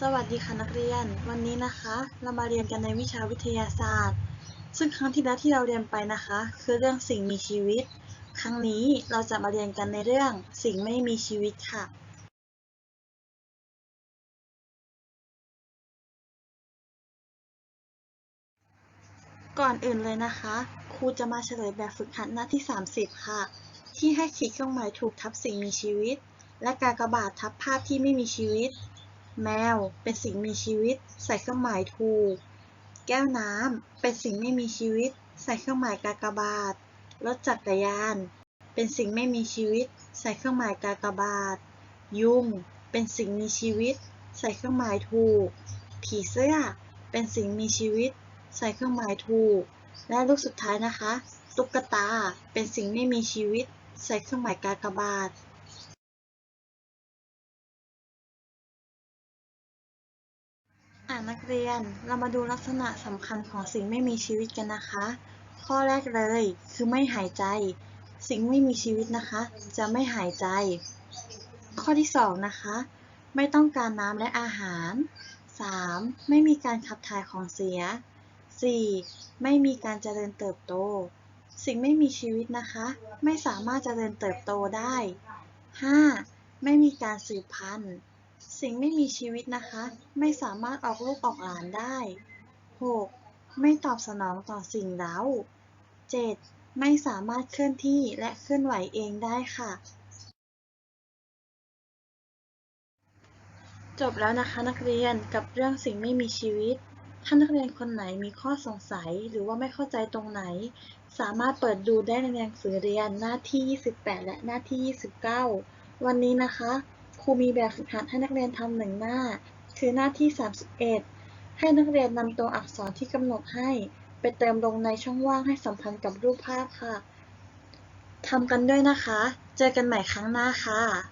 สวัสดีค่ะนักเรียน วันนี้นะคะ เรามาเรียนกันในวิชาวิทยาศาสตร์ ซึ่งครั้งที่แล้วที่เราเรียนไปนะคะ คือเรื่องสิ่งมีชีวิต ครั้งนี้เราจะมาเรียนกันในเรื่องสิ่งไม่มีชีวิตค่ะ ก่อนอื่นเลยนะคะ ครูจะมาเฉลยแบบฝึกหัดหน้าที่ 30 ค่ะ ที่ให้ขีดเครื่องหมายถูกทับสิ่งมีชีวิต และกากบาททับภาพที่ไม่มีชีวิต แมว เป็นสิ่งมีชีวิต ใส่เครื่องหมายถูก แก้วน้ำ เป็นสิ่งไม่มีชีวิต ใส่เครื่องหมายกากบาท รถจักรยาน เป็นสิ่งไม่มีชีวิต ใส่เครื่องหมายกากบาท ยุง เป็นสิ่งมีชีวิต ใส่เครื่องหมายถูก ผีเสื้อ เป็นสิ่งมีชีวิต ใส่เครื่องหมายถูก และลูกสุดท้ายนะคะ ตุ๊กตา เป็นสิ่งไม่มีชีวิต ใส่เครื่องหมายกากบาท นักเรียน เรามาดูลักษณะสำคัญของสิ่งไม่มีชีวิตกันนะคะ ข้อแรกเลย คือไม่หายใจ สิ่งไม่มีชีวิตนะคะ จะไม่หายใจ ข้อที่สองนะคะ ไม่ต้องการน้ำและอาหาร 3. ไม่มีการขับถ่ายของเสีย 4. ไม่มีการเจริญเติบโต สิ่งไม่มีชีวิตนะคะ ไม่สามารถเจริญเติบโตได้ 5. ไม่มีการสืบพันธุ์ สิ่งไม่มีชีวิตนะคะ ไม่สามารถออกลูกออกหลานได้ 6. ไม่ตอบสนองต่อสิ่งเร้า 7. ไม่สามารถเคลื่อนที่และเคลื่อนไหวเองได้ค่ะ จบแล้วนะคะนักเรียนกับเรื่องสิ่งไม่มีชีวิต ถ้านักเรียนคนไหนมีข้อสงสัยหรือว่าไม่เข้าใจตรงไหน สามารถเปิดดูได้ในหนังสือเรียนหน้าที่ 28 และหน้าที่ 29 วันนี้นะคะ ครูมีแบบฝึกหัดให้นักเรียนทำหนึ่งหน้า คือหน้าที่ 31 ให้นักเรียนนำตัวอักษรที่กำหนดให้ ไปเติมลงในช่องว่างให้สัมพันธ์กับรูปภาพค่ะทำกันด้วยนะคะ เจอกันใหม่ครั้งหน้าค่ะ